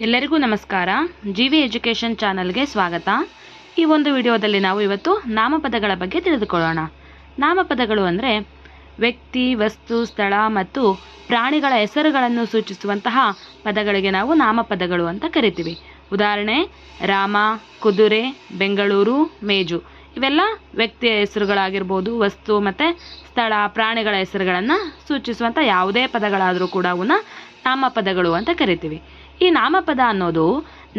ಎಲ್ಲರಿಗೂ ನಮಸ್ಕಾರ. G V education ಚಾನಲ್ಗೆ ಸ್ವಾಗತ. ಈ ಒಂದು ವಿಡಿಯೋದಲ್ಲಿ ನಾವು ಇವತ್ತು ನಾಮಪದಗಳ ಬಗ್ಗೆ ತಿಳಿದುಕೊಳ್ಳೋಣ. ನಾಮಪದಗಳು ಅಂದರೆ ವ್ಯಕ್ತಿ, ವಸ್ತು, ಸ್ಥಳ ಮತ್ತು ಪ್ರಾಣಿಗಳ ಹೆಸರುಗಳನ್ನು ಸೂಚಿಸುವಂತಹ ಪದಗಳಿಗೆ ನಾವು ನಾಮಪದಗಳು ಅಂತ ಕರಿತೀವಿ. ಉದಾಹರಣೆ, ರಾಮ, ಕುದುರೆ, ಬೆಂಗಳೂರು, ಮೇಜು. ಇವೆಲ್ಲ ವ್ಯಕ್ತಿಯ ಹೆಸರುಗಳಾಗಿರ್ಬೋದು, ವಸ್ತು ಮತ್ತು ಸ್ಥಳ, ಪ್ರಾಣಿಗಳ ಹೆಸರುಗಳನ್ನು ಸೂಚಿಸುವಂಥ ಯಾವುದೇ ಪದಗಳಾದರೂ ಕೂಡ ಅವನ್ನ ನಾಮಪದಗಳು ಅಂತ ಕರಿತೀವಿ. ಈ ನಾಮಪದ ಅನ್ನೋದು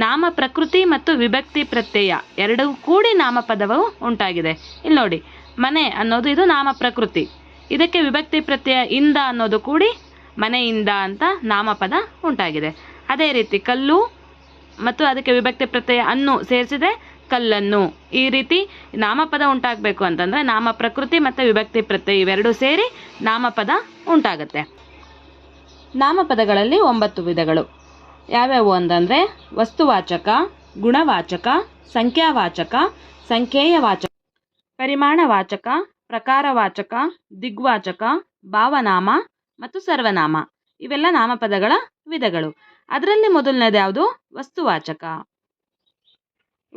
ನಾಮ ಪ್ರಕೃತಿ ಮತ್ತು ವಿಭಕ್ತಿ ಪ್ರತ್ಯಯ ಎರಡೂ ಕೂಡಿ ನಾಮಪದವು ಉಂಟಾಗಿದೆ. ಇಲ್ಲಿ ನೋಡಿ, ಮನೆ ಅನ್ನೋದು ಇದು ನಾಮ ಪ್ರಕೃತಿ. ಇದಕ್ಕೆ ವಿಭಕ್ತಿ ಪ್ರತ್ಯಯ ಇಂದ ಅನ್ನೋದು ಕೂಡಿ ಮನೆಯಿಂದ ಅಂತ ನಾಮಪದ ಉಂಟಾಗಿದೆ. ಅದೇ ರೀತಿ ಕಲ್ಲು ಮತ್ತು ಅದಕ್ಕೆ ವಿಭಕ್ತಿ ಪ್ರತ್ಯಯ ಅನ್ನು ಸೇರಿಸಿದೆ. ಕಲ್ಲನ್ನು ಈ ರೀತಿ ನಾಮಪದ ಉಂಟಾಗಬೇಕು ಅಂತಂದರೆ ನಾಮ ಪ್ರಕೃತಿ ಮತ್ತು ವಿಭಕ್ತಿ ಪ್ರತ್ಯಯ ಇವೆರಡೂ ಸೇರಿ ನಾಮಪದ ಉಂಟಾಗುತ್ತೆ. ನಾಮಪದಗಳಲ್ಲಿ ಒಂಬತ್ತು ವಿಧಗಳು. ಯಾವ್ಯಾವು ಅಂತಂದರೆ ವಸ್ತುವಾಚಕ, ಗುಣವಾಚಕ, ಸಂಖ್ಯಾವಾಚಕ ಸಂಖ್ಯೇಯವಾಚಕ ಪರಿಮಾಣವಾಚಕ, ಪ್ರಕಾರವಾಚಕ, ದಿಗ್ವಾಚಕ, ಭಾವನಾಮ ಮತ್ತು ಸರ್ವನಾಮ. ಇವೆಲ್ಲ ನಾಮಪದಗಳ ವಿಧಗಳು. ಅದರಲ್ಲಿ ಮೊದಲನೇದು ಯಾವುದು? ವಸ್ತುವಾಚಕ.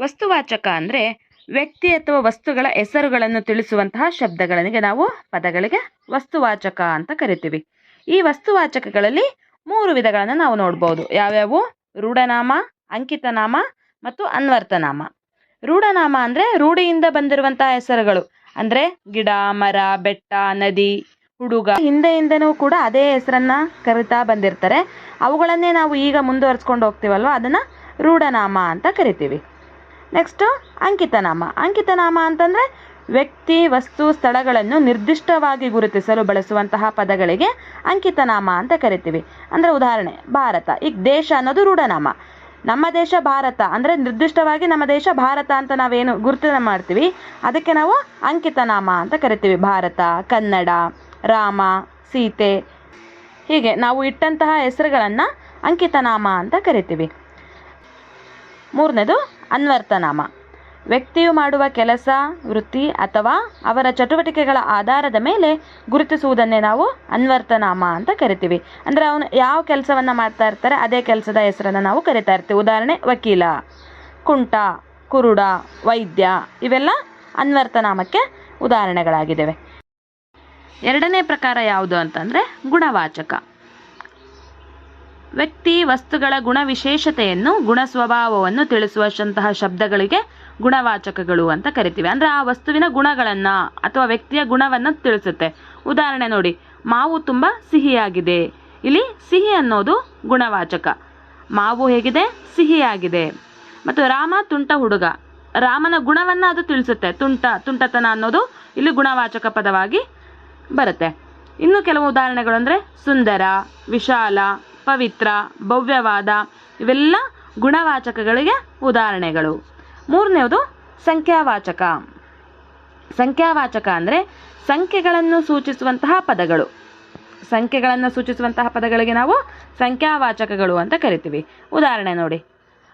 ವಸ್ತುವಾಚಕ ಅಂದರೆ ವ್ಯಕ್ತಿ ಅಥವಾ ವಸ್ತುಗಳ ಹೆಸರುಗಳನ್ನು ತಿಳಿಸುವಂತಹ ಶಬ್ದಗಳಿಗೆ ನಾವು ಪದಗಳಿಗೆ ವಸ್ತುವಾಚಕ ಅಂತ ಕರಿತೀವಿ. ಈ ವಸ್ತುವಾಚಕಗಳಲ್ಲಿ ಮೂರು ವಿಧಗಳನ್ನು ನಾವು ನೋಡ್ಬೋದು. ಯಾವ್ಯಾವು? ರೂಢನಾಮ, ಅಂಕಿತನಾಮ ಮತ್ತು ಅನ್ವರ್ತನಾಮ. ರೂಢನಾಮ ಅಂದರೆ ರೂಢಿಯಿಂದ ಬಂದಿರುವಂತಹ ಹೆಸರುಗಳು. ಅಂದರೆ ಗಿಡ, ಮರ, ಬೆಟ್ಟ, ನದಿ, ಹುಡುಗ. ಹಿಂದೆಯಿಂದನೂ ಕೂಡ ಅದೇ ಹೆಸರನ್ನ ಕರಿತಾ ಬಂದಿರ್ತಾರೆ. ಅವುಗಳನ್ನೇ ನಾವು ಈಗ ಮುಂದುವರ್ಸ್ಕೊಂಡು ಹೋಗ್ತೀವಲ್ವ? ಅದನ್ನು ರೂಢನಾಮ ಅಂತ ಕರಿತೀವಿ. ನೆಕ್ಸ್ಟು ಅಂಕಿತನಾಮ. ಅಂಕಿತನಾಮ ಅಂತಂದರೆ ವ್ಯಕ್ತಿ, ವಸ್ತು, ಸ್ಥಳಗಳನ್ನು ನಿರ್ದಿಷ್ಟವಾಗಿ ಗುರುತಿಸಲು ಬಳಸುವಂತಹ ಪದಗಳಿಗೆ ಅಂಕಿತನಾಮ ಅಂತ ಕರಿತೀವಿ. ಅಂದರೆ ಉದಾಹರಣೆ, ಭಾರತ. ಈಗ ದೇಶ ಅನ್ನೋದು ರೂಢನಾಮ. ನಮ್ಮ ದೇಶ ಭಾರತ. ಅಂದರೆ ನಿರ್ದಿಷ್ಟವಾಗಿ ನಮ್ಮ ದೇಶ ಭಾರತ ಅಂತ ನಾವೇನು ಗುರುತನ ಮಾಡ್ತೀವಿ? ಅದಕ್ಕೆ ನಾವು ಅಂಕಿತನಾಮ ಅಂತ ಕರಿತೀವಿ. ಭಾರತ, ಕನ್ನಡ, ರಾಮ, ಸೀತೆ. ಹೀಗೆ ನಾವು ಇಟ್ಟಂತಹ ಹೆಸರುಗಳನ್ನು ಅಂಕಿತನಾಮ ಅಂತ ಕರಿತೀವಿ. ಮೂರನೇದು ಅನ್ವರ್ಥನಾಮ ವ್ಯಕ್ತಿಯು ಮಾಡುವ ಕೆಲಸ, ವೃತ್ತಿ ಅಥವಾ ಅವರ ಚಟುವಟಿಕೆಗಳ ಆಧಾರದ ಮೇಲೆ ಗುರುತಿಸುವುದನ್ನೇ ನಾವು ಅನ್ವರ್ತನಾಮ ಅಂತ ಕರಿತೀವಿ. ಅಂದರೆ ಅವನು ಯಾವ ಕೆಲಸವನ್ನು ಮಾಡ್ತಾ ಇರ್ತಾರೆ, ಅದೇ ಕೆಲಸದ ಹೆಸರನ್ನು ನಾವು ಕರಿತಾ ಇರ್ತೀವಿ. ಉದಾಹರಣೆ, ವಕೀಲ, ಕುಂಟ, ಕುರುಡ, ವೈದ್ಯ, ಇವೆಲ್ಲ ಅನ್ವರ್ತನಾಮಕ್ಕೆ ಉದಾಹರಣೆಗಳಾಗಿದ್ದಾವೆ. ಎರಡನೇ ಪ್ರಕಾರ ಯಾವುದು ಅಂತಂದರೆ ಗುಣವಾಚಕ. ವ್ಯಕ್ತಿ ವಸ್ತುಗಳ ಗುಣವಿಶೇಷತೆಯನ್ನು ಗುಣ ಸ್ವಭಾವವನ್ನು ತಿಳಿಸುವಂತಹ ಶಬ್ದಗಳಿಗೆ ಗುಣವಾಚಕಗಳು ಅಂತ ಕರಿತೀವಿ. ಅಂದರೆ ಆ ವಸ್ತುವಿನ ಗುಣಗಳನ್ನು ಅಥವಾ ವ್ಯಕ್ತಿಯ ಗುಣವನ್ನು ತಿಳಿಸುತ್ತೆ. ಉದಾಹರಣೆ ನೋಡಿ, ಮಾವು ತುಂಬ ಸಿಹಿಯಾಗಿದೆ. ಇಲ್ಲಿ ಸಿಹಿ ಅನ್ನೋದು ಗುಣವಾಚಕ. ಮಾವು ಹೇಗಿದೆ? ಸಿಹಿಯಾಗಿದೆ. ಮತ್ತು ರಾಮ ತುಂಟ ಹುಡುಗ. ರಾಮನ ಗುಣವನ್ನು ಅದು ತಿಳಿಸುತ್ತೆ. ತುಂಟ, ತುಂಟತನ ಅನ್ನೋದು ಇಲ್ಲಿ ಗುಣವಾಚಕ ಪದವಾಗಿ ಬರುತ್ತೆ. ಇನ್ನು ಕೆಲವು ಉದಾಹರಣೆಗಳು ಅಂದರೆ ಸುಂದರ, ವಿಶಾಲ ಪವಿತ್ರ ಭವ್ಯವಾದ ಇವೆಲ್ಲ ಗುಣವಾಚಕಗಳಿಗೆ ಉದಾಹರಣೆಗಳು. ಮೂರನೇದು ಸಂಖ್ಯಾವಾಚಕ. ಸಂಖ್ಯಾವಾಚಕ ಅಂದರೆ ಸಂಖ್ಯೆಗಳನ್ನು ಸೂಚಿಸುವಂತಹ ಪದಗಳು. ಸಂಖ್ಯೆಗಳನ್ನು ಸೂಚಿಸುವಂತಹ ಪದಗಳಿಗೆ ನಾವು ಸಂಖ್ಯಾವಾಚಕಗಳು ಅಂತ ಕರಿತೀವಿ. ಉದಾಹರಣೆ ನೋಡಿ.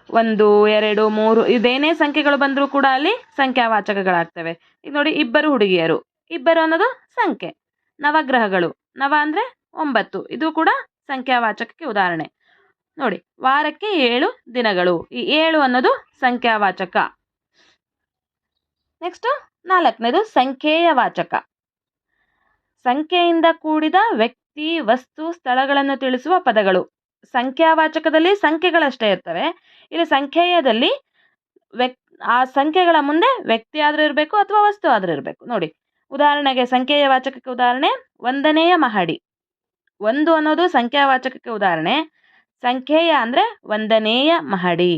ಒಂದು, ಎರಡು, ಮೂರು, ಇದೇನೇ ಸಂಖ್ಯೆಗಳು ಬಂದರೂ ಕೂಡ ಅಲ್ಲಿ ಸಂಖ್ಯಾವಾಚಕಗಳಾಗ್ತವೆ. ಈಗ ನೋಡಿ, ಇಬ್ಬರು ಹುಡುಗಿಯರು. ಇಬ್ಬರು ಅನ್ನೋದು ಸಂಖ್ಯೆ. ನವಗ್ರಹಗಳು. ನವ ಅಂದರೆ ಒಂಬತ್ತು. ಇದು ಕೂಡ ಸಂಖ್ಯಾವಾಚಕಕ್ಕೆ ಉದಾಹರಣೆ. ನೋಡಿ, ವಾರಕ್ಕೆ ಏಳು ದಿನಗಳು. ಈ ಏಳು ಅನ್ನೋದು ಸಂಖ್ಯಾವಾಚಕ. ನೆಕ್ಸ್ಟ್ ನಾಲ್ಕನೇದು ಸಂಖ್ಯೆಯ ವಾಚಕ ಸಂಖ್ಯೆಯಿಂದ ಕೂಡಿದ ವ್ಯಕ್ತಿ, ವಸ್ತು, ಸ್ಥಳಗಳನ್ನು ತಿಳಿಸುವ ಪದಗಳು. ಸಂಖ್ಯಾವಾಚಕದಲ್ಲಿ ಸಂಖ್ಯೆಗಳಷ್ಟೇ ಇರ್ತವೆ. ಇಲ್ಲಿ ಸಂಖ್ಯೆಯದಲ್ಲಿ ವ್ಯಕ್, ಆ ಸಂಖ್ಯೆಗಳ ಮುಂದೆ ವ್ಯಕ್ತಿ ಆದರೂ ಇರಬೇಕು ಅಥವಾ ವಸ್ತು ಆದರೂ ಇರಬೇಕು. ನೋಡಿ, ಉದಾಹರಣೆಗೆ ಸಂಖ್ಯೆಯ ವಾಚಕಕ್ಕೆ ಉದಾಹರಣೆ. ಒಂದನೆಯ ಮಹಡಿ. ಒಂದು ಅನ್ನೋದು ಸಂಖ್ಯಾವಾಚಕಕ್ಕೆ ಉದಾಹರಣೆ. ಸಂಖ್ಯೆಯ ಅಂದರೆ ಒಂದನೆಯ ಮಹಡಿ,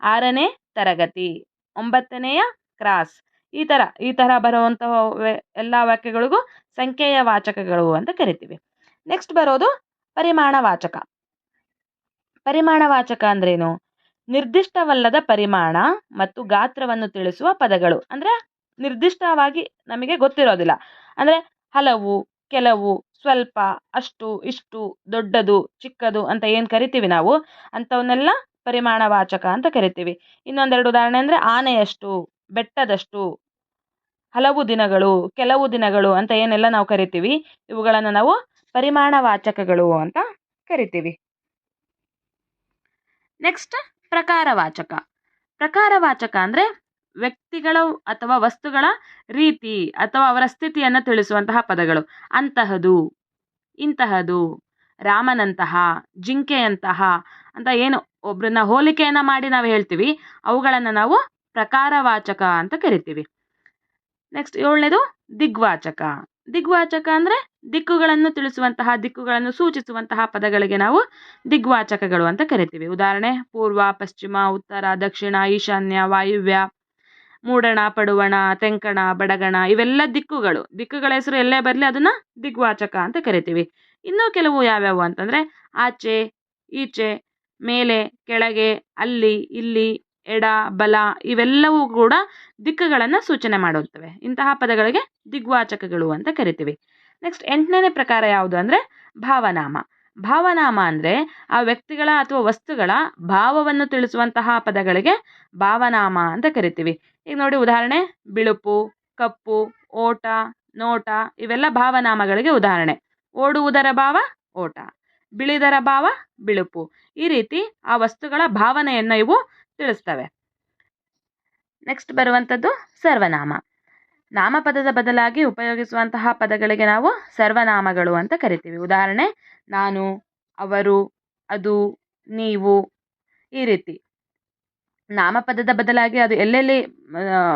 ಆರನೇ ತರಗತಿ, ಒಂಬತ್ತನೆಯ ಕ್ರಾಸ್. ಈ ಥರ ಈ ಥರ ಬರುವಂತಹ ಎಲ್ಲ ವಾಕ್ಯಗಳಿಗೂ ಸಂಖ್ಯೆಯ ವಾಚಕಗಳು ಅಂತ ಕರಿತೀವಿ. ನೆಕ್ಸ್ಟ್ ಬರೋದು ಪರಿಮಾಣವಾಚಕ ಪರಿಮಾಣವಾಚಕ ಅಂದ್ರೇನು? ನಿರ್ದಿಷ್ಟವಲ್ಲದ ಪರಿಮಾಣ ಮತ್ತು ಗಾತ್ರವನ್ನು ತಿಳಿಸುವ ಪದಗಳು. ಅಂದರೆ ನಿರ್ದಿಷ್ಟವಾಗಿ ನಮಗೆ ಗೊತ್ತಿರೋದಿಲ್ಲ. ಅಂದರೆ ಹಲವು, ಕೆಲವು ಸ್ವಲ್ಪ ಅಷ್ಟು, ಇಷ್ಟು, ದೊಡ್ಡದು, ಚಿಕ್ಕದು ಅಂತ ಏನು ಕರಿತೀವಿ ನಾವು? ಅಂಥವನ್ನೆಲ್ಲ ಪರಿಮಾಣವಾಚಕ ಅಂತ ಕರಿತೀವಿ. ಇನ್ನೊಂದೆರಡು ಉದಾಹರಣೆ ಅಂದರೆ ಆನೆಯಷ್ಟು, ಬೆಟ್ಟದಷ್ಟು, ಹಲವು ದಿನಗಳು, ಕೆಲವು ದಿನಗಳು ಅಂತ ಏನೆಲ್ಲ ನಾವು ಕರಿತೀವಿ, ಇವುಗಳನ್ನು ನಾವು ಪರಿಮಾಣವಾಚಕಗಳು ಅಂತ ಕರಿತೀವಿ. ನೆಕ್ಸ್ಟ್ ಪ್ರಕಾರವಾಚಕ. ಪ್ರಕಾರವಾಚಕ ಅಂದರೆ ವ್ಯಕ್ತಿಗಳು ಅಥವಾ ವಸ್ತುಗಳ ರೀತಿ ಅಥವಾ ಅವರ ಸ್ಥಿತಿಯನ್ನು ತಿಳಿಸುವಂತಹ ಪದಗಳು. ಅಂತಹದು, ಇಂತಹದು, ರಾಮನಂತಹ, ಜಿಂಕೆಯಂತಹ ಅಂತ ಏನು ಒಬ್ರನ್ನ ಹೋಲಿಕೆಯನ್ನು ಮಾಡಿ ನಾವು ಹೇಳ್ತೀವಿ. ಅವುಗಳನ್ನು ನಾವು ಪ್ರಕಾರವಾಚಕ ಅಂತ ಕರಿತೀವಿ. ನೆಕ್ಸ್ಟ್ ಏಳನೇದು ದಿಗ್ವಾಚಕ. ದಿಗ್ವಾಚಕ ಅಂದರೆ ದಿಕ್ಕುಗಳನ್ನು ತಿಳಿಸುವಂತಹ, ದಿಕ್ಕುಗಳನ್ನು ಸೂಚಿಸುವಂತಹ ಪದಗಳಿಗೆ ನಾವು ದಿಗ್ವಾಚಕಗಳು ಅಂತ ಕರಿತೀವಿ. ಉದಾಹರಣೆ, ಪೂರ್ವ, ಪಶ್ಚಿಮ, ಉತ್ತರ, ದಕ್ಷಿಣ, ಈಶಾನ್ಯ, ವಾಯುವ್ಯ ಮೂಡಣ, ಪಡುವಣ, ತೆಂಕಣ, ಬಡಗಣ ಇವೆಲ್ಲ ದಿಕ್ಕುಗಳು. ದಿಕ್ಕುಗಳ ಹೆಸರು ಎಲ್ಲೇ ಬರಲಿ ಅದನ್ನು ದಿಗ್ವಾಚಕ ಅಂತ ಕರಿತೀವಿ. ಇನ್ನೂ ಕೆಲವು ಯಾವ್ಯಾವು ಅಂತಂದರೆ ಆಚೆ, ಈಚೆ, ಮೇಲೆ, ಕೆಳಗೆ, ಅಲ್ಲಿ, ಇಲ್ಲಿ, ಎಡ, ಬಲ ಇವೆಲ್ಲವೂ ಕೂಡ ದಿಕ್ಕುಗಳನ್ನು ಸೂಚನೆ ಮಾಡುತ್ತವೆ. ಇಂತಹ ಪದಗಳಿಗೆ ದಿಗ್ವಾಚಕಗಳು ಅಂತ ಕರಿತೀವಿ. ನೆಕ್ಸ್ಟ್ ಎಂಟನೇ ಪ್ರಕಾರ ಯಾವುದು ಅಂದರೆ ಭಾವನಾಮ. ಭಾವನಾಮ ಅಂದರೆ ಆ ವ್ಯಕ್ತಿಗಳ ಅಥವಾ ವಸ್ತುಗಳ ಭಾವವನ್ನು ತಿಳಿಸುವಂತಹ ಪದಗಳಿಗೆ ಭಾವನಾಮ ಅಂತ ಕರಿತೀವಿ. ಈಗ ನೋಡಿ ಉದಾಹರಣೆ, ಬಿಳುಪು, ಕಪ್ಪು, ಓಟ, ನೋಟ ಇವೆಲ್ಲ ಭಾವನಾಮಗಳಿಗೆ ಉದಾಹರಣೆ. ಓಡುವುದರ ಭಾವ ಓಟ, ಬಿಳಿದರ ಭಾವ ಬಿಳುಪು. ಈ ರೀತಿ ಆ ವಸ್ತುಗಳ ಭಾವನೆಯನ್ನು ಇವು ತಿಳಿಸ್ತವೆ. ನೆಕ್ಸ್ಟ್ ಬರುವಂಥದ್ದು ಸರ್ವನಾಮ. ನಾಮಪದದ ಬದಲಾಗಿ ಉಪಯೋಗಿಸುವಂತಹ ಪದಗಳಿಗೆ ನಾವು ಸರ್ವನಾಮಗಳು ಅಂತ ಕರಿತೀವಿ. ಉದಾಹರಣೆ, ನಾನು, ಅವರು, ಅದು, ನೀವು ಈ ರೀತಿ. ನಾಮಪದದ ಬದಲಾಗಿ ಅದು ಎಲ್ಲೆಲ್ಲಿ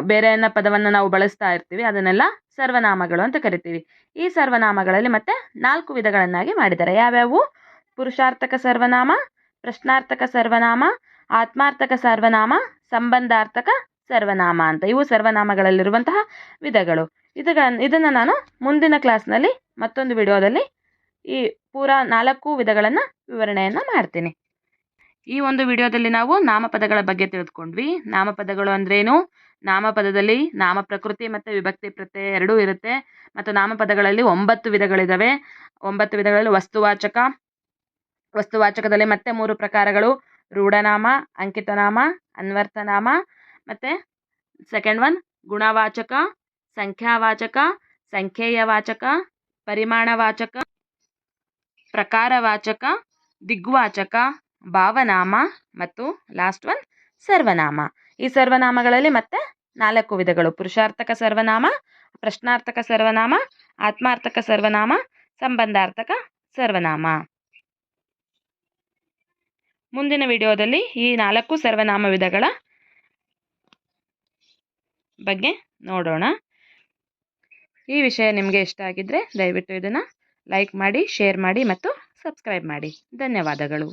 ಬೇರೆ ಅನ್ನೋ ಪದವನ್ನು ನಾವು ಬಳಸ್ತಾ ಇರ್ತೀವಿ, ಅದನ್ನೆಲ್ಲ ಸರ್ವನಾಮಗಳು ಅಂತ ಕರಿತೀವಿ. ಈ ಸರ್ವನಾಮಗಳಲ್ಲಿ ಮತ್ತೆ ನಾಲ್ಕು ವಿಧಗಳನ್ನಾಗಿ ಮಾಡಿದ್ದಾರೆ. ಯಾವ್ಯಾವು? ಪುರುಷಾರ್ಥಕ ಸರ್ವನಾಮ, ಪ್ರಶ್ನಾರ್ಥಕ ಸರ್ವನಾಮ, ಆತ್ಮಾರ್ಥಕ ಸರ್ವನಾಮ, ಸಂಬಂಧಾರ್ಥಕ ಸರ್ವನಾಮ ಅಂತ. ಇವು ಸರ್ವನಾಮಗಳಲ್ಲಿರುವಂತಹ ವಿಧಗಳು. ಇದನ್ನು ನಾನು ಮುಂದಿನ ಕ್ಲಾಸ್ನಲ್ಲಿ ಮತ್ತೊಂದು ವಿಡಿಯೋದಲ್ಲಿ ಈ ಪೂರ ನಾಲ್ಕು ವಿಧಗಳನ್ನು ವಿವರಣೆಯನ್ನು ಮಾಡ್ತೀನಿ. ಈ ಒಂದು ವಿಡಿಯೋದಲ್ಲಿ ನಾವು ನಾಮಪದಗಳ ಬಗ್ಗೆ ತಿಳಿದುಕೊಂಡ್ವಿ. ನಾಮಪದಗಳು ಅಂದ್ರೇನು? ನಾಮಪದದಲ್ಲಿ ನಾಮ ಪ್ರಕೃತಿ ಮತ್ತು ವಿಭಕ್ತಿ ಪ್ರತ್ಯಯ ಎರಡೂ ಇರುತ್ತೆ. ಮತ್ತು ನಾಮಪದಗಳಲ್ಲಿ ಒಂಬತ್ತು ವಿಧಗಳಿದ್ದಾವೆ ಒಂಬತ್ತು ವಿಧಗಳಲ್ಲಿ ವಸ್ತುವಾಚಕ, ವಸ್ತುವಾಚಕದಲ್ಲಿ ಮತ್ತೆ ಮೂರು ಪ್ರಕಾರಗಳು. ರೂಢನಾಮ, ಅಂಕಿತನಾಮ ಅನ್ವರ್ಥನಾಮ ಮತ್ತು ಸೆಕೆಂಡ್ ಒನ್ ಗುಣವಾಚಕ, ಸಂಖ್ಯಾವಾಚಕ, ಸಂಖ್ಯೇಯವಾಚಕ, ಪರಿಮಾಣವಾಚಕ, ಪ್ರಕಾರವಾಚಕ, ದಿಗ್ವಾಚಕ, ಭಾವನಾಮ ಮತ್ತು ಲಾಸ್ಟ್ ಒನ್ ಸರ್ವನಾಮ. ಈ ಸರ್ವನಾಮಗಳಲ್ಲಿ ಮತ್ತೆ ನಾಲ್ಕು ವಿಧಗಳು. ಪುರುಷಾರ್ಥಕ ಸರ್ವನಾಮ, ಪ್ರಶ್ನಾರ್ಥಕ ಸರ್ವನಾಮ, ಆತ್ಮಾರ್ಥಕ ಸರ್ವನಾಮ, ಸಂಬಂಧಾರ್ಥಕ ಸರ್ವನಾಮ. ಮುಂದಿನ ವಿಡಿಯೋದಲ್ಲಿ ಈ ನಾಲ್ಕು ಸರ್ವನಾಮ ವಿಧಗಳ ಬಗ್ಗೆ ನೋಡೋಣ. ಈ ವಿಷಯ ನಿಮಗೆ ಇಷ್ಟ ಆಗಿದ್ದರೆ ದಯವಿಟ್ಟು ಇದನ್ನು ಲೈಕ್ ಮಾಡಿ ಶೇರ್ ಮಾಡಿ ಮತ್ತು ಸಬ್ಸ್ಕ್ರೈಬ್ ಮಾಡಿ. ಧನ್ಯವಾದಗಳು.